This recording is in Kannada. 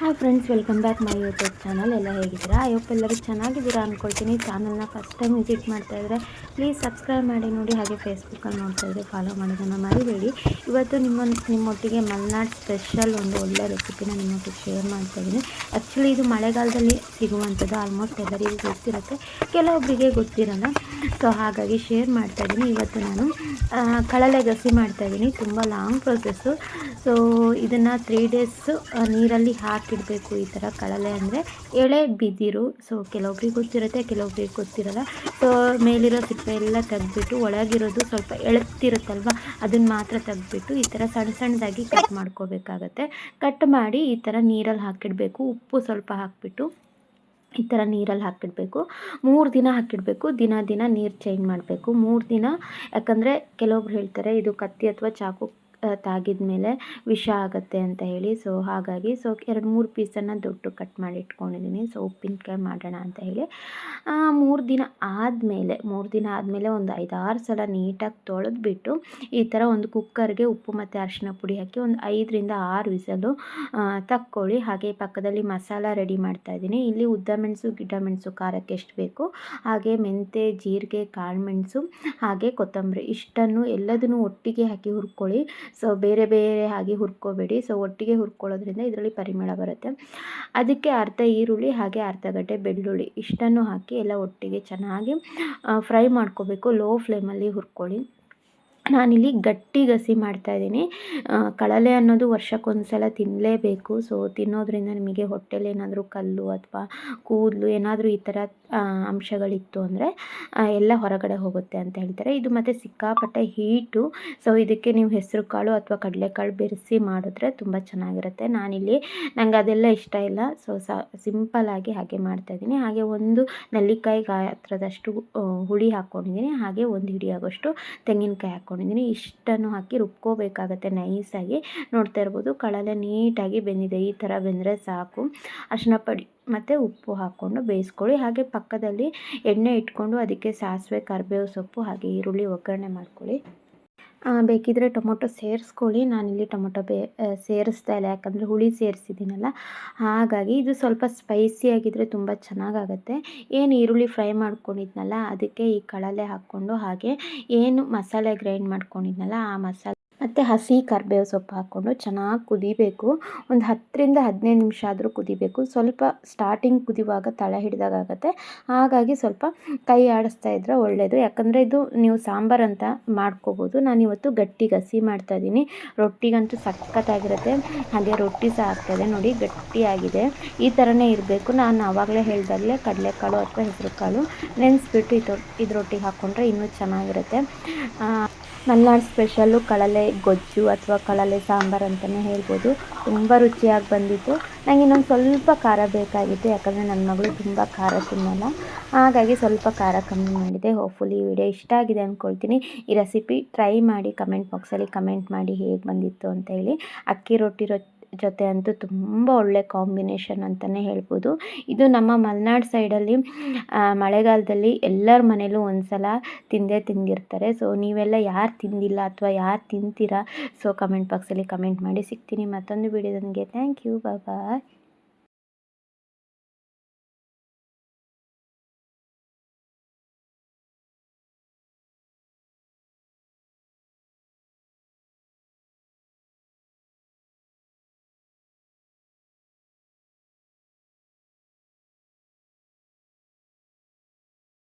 Hi friends welcome back my YouTube channel ಎಲ್ಲ ಹೇಗಿದ್ದೀರಾ? ಅಯ್ಯಪ್ಪ ಎಲ್ಲರೂ ಚೆನ್ನಾಗಿದ್ದೀರಾ ಅಂದ್ಕೊಳ್ತೀನಿ ಚಾನಲ್ನ ಫಸ್ಟ್ ಟೈಮ್ ವಿಸಿಟ್ ಮಾಡ್ತಾ ಇದ್ದರೆ ಪ್ಲೀಸ್ ಸಬ್ಸ್ಕ್ರೈಬ್ ಮಾಡಿ ನೋಡಿ. ಹಾಗೆ ಫೇಸ್ಬುಕ್ಕಲ್ಲಿ ನೋಡ್ತಾ ಇದ್ದರೆ ಫಾಲೋ ಮಾಡೋದನ್ನು ಮರಿಬೇಡಿ. ಇವತ್ತು ನಿಮ್ಮ, ನಿಮ್ಮೊಟ್ಟಿಗೆ ಮಲೆನಾಡು ಸ್ಪೆಷಲ್ ಒಂದು ಒಳ್ಳೆ ರೆಸಿಪಿನ ನಿಮ್ಮೊಟ್ಟಿಗೆ ಶೇರ್ ಮಾಡ್ತಾ ಇದ್ದೀನಿ. ಆ್ಯಕ್ಚುಲಿ ಇದು ಮಳೆಗಾಲದಲ್ಲಿ ಸಿಗುವಂಥದ್ದು ಆಲ್ಮೋಸ್ಟ್ ಎಲ್ಲರಿಗೂ ಗೊತ್ತಿರುತ್ತೆ. ಕೆಲವೊಬ್ಬರಿಗೆ ಗೊತ್ತಿರಲ್ಲ. ಸೊ ಹಾಗಾಗಿ ಶೇರ್ ಮಾಡ್ತಾ ಇದ್ದೀನಿ. ಇವತ್ತು ನಾನು ಕಳಲೆ ಗಸಿ ಮಾಡ್ತಾ ಇದ್ದೀನಿ. ತುಂಬ ಲಾಂಗ್ ಪ್ರೊಸೆಸ್ಸು ಸೊ ಇದನ್ನು ತ್ರೀ ಡೇಸ್ ನೀರಲ್ಲಿ ಹಾಕಿಡಬೇಕು ಈ ಥರ ಕಳಲೆ ಅಂದರೆ ಎಳೆ ಬಿದ್ದಿರು ಸೊ ಕೆಲವೊಬ್ರಿಗೆ ಗೊತ್ತಿರುತ್ತೆ, ಕೆಲವೊಬ್ರಿಗೆ ಗೊತ್ತಿರಲ್ಲ. ಸೊ ಮೇಲಿರೋ ಸಿಪ್ಪೆ ಎಲ್ಲ ತೆಗೆದ್ಬಿಟ್ಟು ಒಳಗಿರೋದು ಸ್ವಲ್ಪ ಎಳತ್ತಿರುತ್ತಲ್ವ ಅದನ್ನು ಮಾತ್ರ ತೆಗೆದ್ಬಿಟ್ಟು ಈ ಥರ ಸಣ್ಣ ಸಣ್ಣದಾಗಿ ಕಟ್ ಮಾಡ್ಕೋಬೇಕಾಗತ್ತೆ. ಕಟ್ ಮಾಡಿ ಈ ಥರ ನೀರಲ್ಲಿ ಹಾಕಿಡಬೇಕು. ಉಪ್ಪು ಸ್ವಲ್ಪ ಹಾಕಿಬಿಟ್ಟು ಈ ಥರ ನೀರಲ್ಲಿ ಹಾಕಿಡಬೇಕು. ಮೂರು ದಿನ ಹಾಕಿಡಬೇಕು. ದಿನ ದಿನ ನೀರು ಚೇಂಜ್ ಮಾಡಬೇಕು. ಮೂರು ದಿನ ಯಾಕಂದರೆ ಕೆಲವೊಬ್ರು ಹೇಳ್ತಾರೆ, ಇದು ಕತ್ತಿ ಅಥವಾ ಚಾಕು ತಾಗಿದ ಮೇಲೆ ವಿಷ ಆಗುತ್ತೆ ಅಂತ ಹೇಳಿ ಸೊ ಹಾಗಾಗಿ ಸೊ ಎರಡು ಮೂರು ಪೀಸನ್ನು ದೊಡ್ಡ ಕಟ್ ಮಾಡಿ ಇಟ್ಕೊಂಡಿದ್ದೀನಿ ಸೊ ಉಪ್ಪಿನಕಾಯಿ ಮಾಡೋಣ ಅಂತ ಹೇಳಿ. ಮೂರು ದಿನ ಆದಮೇಲೆ, ಮೂರು ದಿನ ಆದಮೇಲೆ ಒಂದು ಐದಾರು ಸಲ ನೀಟಾಗಿ ತೊಳೆದ್ಬಿಟ್ಟು, ಈ ಥರ ಒಂದು ಕುಕ್ಕರ್ಗೆ ಉಪ್ಪು ಮತ್ತು ಅರಿಶಿನ ಪುಡಿ ಹಾಕಿ ಒಂದು ಐದರಿಂದ ಆರು ವಿಸಲು ತಕ್ಕೊಳ್ಳಿ. ಹಾಗೆ ಪಕ್ಕದಲ್ಲಿ ಮಸಾಲ ರೆಡಿ ಮಾಡ್ತಾ ಇದ್ದೀನಿ. ಇಲ್ಲಿ ಉದ್ದ ಮೆಣಸು ಗಿಡ ಮೆಣಸು, ಖಾರಕ್ಕೆ ಎಷ್ಟು ಬೇಕು, ಹಾಗೆ ಮೆಂತೆ ಜೀರಿಗೆ, ಕಾಳು ಮೆಣಸು, ಹಾಗೆ ಕೊತ್ತಂಬರಿ. ಇಷ್ಟನ್ನು ಎಲ್ಲದನ್ನು ಒಟ್ಟಿಗೆ ಹಾಕಿ ಹುರ್ಕೊಳ್ಳಿ. ಸೊ ಬೇರೆ ಬೇರೆ ಹಾಗೆ ಹುರ್ಕೋಬೇಡಿ. ಸೊ ಒಟ್ಟಿಗೆ ಹುರ್ಕೊಳ್ಳೋದ್ರಿಂದ ಇದರಲ್ಲಿ ಪರಿಮಳ ಬರುತ್ತೆ. ಅದಕ್ಕೆ ಅರ್ಧ ಈರುಳ್ಳಿ ಹಾಗೆ ಅರ್ಧ ಗಡ್ಡೆ ಬೆಳ್ಳುಳ್ಳಿ ಇಷ್ಟನ್ನು ಹಾಕಿ ಎಲ್ಲ ಒಟ್ಟಿಗೆ ಚೆನ್ನಾಗಿ ಫ್ರೈ ಮಾಡ್ಕೋಬೇಕು. ಲೋ ಫ್ಲೇಮಲ್ಲಿ ಹುರ್ಕೊಳ್ಳಿ. ನಾನಿಲ್ಲಿ ಗಟ್ಟಿ ಗಸಿ ಮಾಡ್ತಾಯಿದ್ದೀನಿ ಕಳಲೆ ಅನ್ನೋದು ವರ್ಷಕ್ಕೊಂದು ಸಲ ತಿನ್ನಲೇಬೇಕು ಸೊ ತಿನ್ನೋದ್ರಿಂದ ನಿಮಗೆ ಹೊಟ್ಟೆಲಿ ಏನಾದರೂ ಕಲ್ಲು ಅಥವಾ ಕೂದಲು ಏನಾದರೂ ಈ ಥರ ಅಂಶಗಳಿತ್ತು ಅಂದರೆ ಎಲ್ಲ ಹೊರಗಡೆ ಹೋಗುತ್ತೆ ಅಂತ ಹೇಳ್ತಾರೆ. ಇದು ಮತ್ತು ಸಿಕ್ಕಾಪಟ್ಟೆ ಹೀಟು. ಸೊ ಇದಕ್ಕೆ ನೀವು ಹೆಸರು ಕಾಳು ಅಥವಾ ಕಡಲೆಕಾಳು ಬೆರೆಸಿ ಮಾಡಿದ್ರೆ ತುಂಬ ಚೆನ್ನಾಗಿರುತ್ತೆ. ನಾನಿಲ್ಲಿ ನಂಗೆ ಅದೆಲ್ಲ ಇಷ್ಟ ಇಲ್ಲ. ಸೊ ಸಿಂಪಲ್ಲಾಗಿ ಹಾಗೆ ಮಾಡ್ತಾಯಿದ್ದೀನಿ ಹಾಗೆ ಒಂದು ನೆಲ್ಲಿಕಾಯಿ ಗಾತ್ರದಷ್ಟು ಹುಳಿ ಹಾಕ್ಕೊಂಡಿದ್ದೀನಿ ಹಾಗೆ ಒಂದು ಹಿಡಿಯಾಗೋಷ್ಟು ತೆಂಗಿನಕಾಯಿ ಹಾಕ್ಕೊಂಡಿದ್ದೀನಿ ಇಷ್ಟನ್ನು ಹಾಕಿ ರುಬ್ಕೋಬೇಕಾಗತ್ತೆ ನೈಸಾಗಿ. ನೋಡ್ತಾ ಇರ್ಬೋದು, ಕಳಲೆ ನೀಟಾಗಿ ಬೆಂದಿದೆ. ಈ ಥರ ಬೆಂದರೆ ಸಾಕು. ಅರ್ಶಿನ ಪಡಿ ಮತ್ತು ಉಪ್ಪು ಹಾಕ್ಕೊಂಡು ಬೇಯಿಸ್ಕೊಳ್ಳಿ. ಹಾಗೆ ಪಕ್ಕದಲ್ಲಿ ಎಣ್ಣೆ ಇಟ್ಕೊಂಡು ಅದಕ್ಕೆ ಸಾಸಿವೆ, ಕರಿಬೇವು ಸೊಪ್ಪು ಹಾಗೆ ಈರುಳ್ಳಿ ಒಗ್ಗರಣೆ ಮಾಡ್ಕೊಳ್ಳಿ. ಆ, ಬೇಕಿದ್ರೆ ಟೊಮೊಟೊ ಸೇರಿಸ್ಕೊಳ್ಳಿ. ನಾನಿಲ್ಲಿ ಟೊಮೊಟೊ ಬೇ ಸೇರಿಸ್ತಾ ಇಲ್ಲ. ಯಾಕಂದರೆ ಹುಳಿ ಸೇರಿಸಿದ್ದೀನಲ್ಲ. ಹಾಗಾಗಿ ಇದು ಸ್ವಲ್ಪ ಸ್ಪೈಸಿ ಆಗಿದ್ದರೆ ತುಂಬ ಚೆನ್ನಾಗಾಗತ್ತೆ. ಏನು ಈರುಳ್ಳಿ ಫ್ರೈ ಮಾಡ್ಕೊಂಡಿದ್ನಲ್ಲ ಅದಕ್ಕೆ ಈ ಕಳಲೆ ಹಾಕ್ಕೊಂಡು ಹಾಗೆ ಏನು ಮಸಾಲೆ ಗ್ರೈಂಡ್ ಮಾಡ್ಕೊಂಡಿದ್ನಲ್ಲ ಆ ಮಸಾಲೆ ಮತ್ತು ಹಸಿ ಕರ್ಬೇವು ಸೊಪ್ಪು ಹಾಕ್ಕೊಂಡು ಚೆನ್ನಾಗಿ ಕುದಿಬೇಕು. ಒಂದು ಹತ್ತರಿಂದ ಹದಿನೈದು ನಿಮಿಷ ಆದರೂ ಕುದಿಬೇಕು. ಸ್ವಲ್ಪ ಸ್ಟಾರ್ಟಿಂಗ್ ಕುದಿಯುವಾಗ ತಳೆ ಹಿಡಿದಾಗತ್ತೆ ಹಾಗಾಗಿ ಸ್ವಲ್ಪ ಕೈ ಆಡಿಸ್ತಾ ಇದ್ದರೆ ಒಳ್ಳೆಯದು ಯಾಕಂದರೆ ಇದು ನೀವು ಸಾಂಬಾರು ಅಂತ ಮಾಡ್ಕೋಬೋದು. ನಾನಿವತ್ತು ಗಟ್ಟಿ ಗಸಿ ಮಾಡ್ತಾಯಿದ್ದೀನಿ ರೊಟ್ಟಿಗಂತೂ ಸಖತ್ತಾಗಿರುತ್ತೆ. ಹಾಗೆ ರೊಟ್ಟಿ ಸಹ ಆಗ್ತಾಯಿದೆ ನೋಡಿ ಗಟ್ಟಿಯಾಗಿದೆ ಈ ಥರನೇ ಇರಬೇಕು. ನಾನು ಆವಾಗಲೇ ಹೇಳ್ದಾಗಲೇ ಕಡಲೆಕಾಳು ಅಥವಾ ಹೆಸರುಕಾಳು ನೆನೆಸ್ಬಿಟ್ಟು ಇದು ಇದು ರೊಟ್ಟಿಗೆ ಹಾಕ್ಕೊಂಡ್ರೆ ಇನ್ನೂ ಚೆನ್ನಾಗಿರುತ್ತೆ. ಮಲೆನಾಡು ಸ್ಪೆಷಲ್ಲು ಕಳಲೆ ಗೊಜ್ಜು ಅಥವಾ ಕಳಲೆ ಸಾಂಬಾರು ಅಂತಲೇ ಹೇಳ್ಬೋದು. ತುಂಬ ರುಚಿಯಾಗಿ ಬಂದಿತ್ತು. ನನಗೆ ಇನ್ನೊಂದು ಸ್ವಲ್ಪ ಖಾರ ಬೇಕಾಗಿತ್ತು, ಯಾಕಂದರೆ ನನ್ನ ಮಗಳು ತುಂಬ ಖಾರ ತಿನ್ನಲ್ಲ. ಹಾಗಾಗಿ ಸ್ವಲ್ಪ ಖಾರ ಕಮ್ಮಿ ಮಾಡಿದೆ. ಹೋಪ್ಫುಲಿ ಈ ವಿಡಿಯೋ ಇಷ್ಟ ಆಗಿದೆ ಅಂದ್ಕೊಳ್ತೀನಿ ಈ ರೆಸಿಪಿ ಟ್ರೈ ಮಾಡಿ ಕಮೆಂಟ್ ಬಾಕ್ಸಲ್ಲಿ ಕಮೆಂಟ್ ಮಾಡಿ ಹೇಗೆ ಬಂದಿತ್ತು ಅಂತ ಹೇಳಿ. ಅಕ್ಕಿ ರೊಟ್ಟಿ ರೊ ಜೊತೆ ಅಂತೂ ತುಂಬ ಒಳ್ಳೆ ಕಾಂಬಿನೇಷನ್ ಅಂತಲೇ ಹೇಳ್ಬೋದು. ಇದು ನಮ್ಮ ಮಲೆನಾಡು ಸೈಡಲ್ಲಿ ಮಳೆಗಾಲದಲ್ಲಿ ಎಲ್ಲರ ಮನೇಲೂ ಒಂದು ಸಲ ತಿಂದೇ ತಿಂದಿರ್ತಾರೆ. ಸೊ ನೀವೆಲ್ಲ ಯಾರು ತಿಂದಿಲ್ಲ ಅಥವಾ ಯಾರು ತಿಂತೀರಾ? ಸೊ ಕಮೆಂಟ್ ಬಾಕ್ಸಲ್ಲಿ ಕಮೆಂಟ್ ಮಾಡಿ ಸಿಗ್ತೀನಿ ಮತ್ತೊಂದು ವಿಡಿಯೋದೊಂದಿಗೆ ಥ್ಯಾಂಕ್ ಯು ಬಾಯ್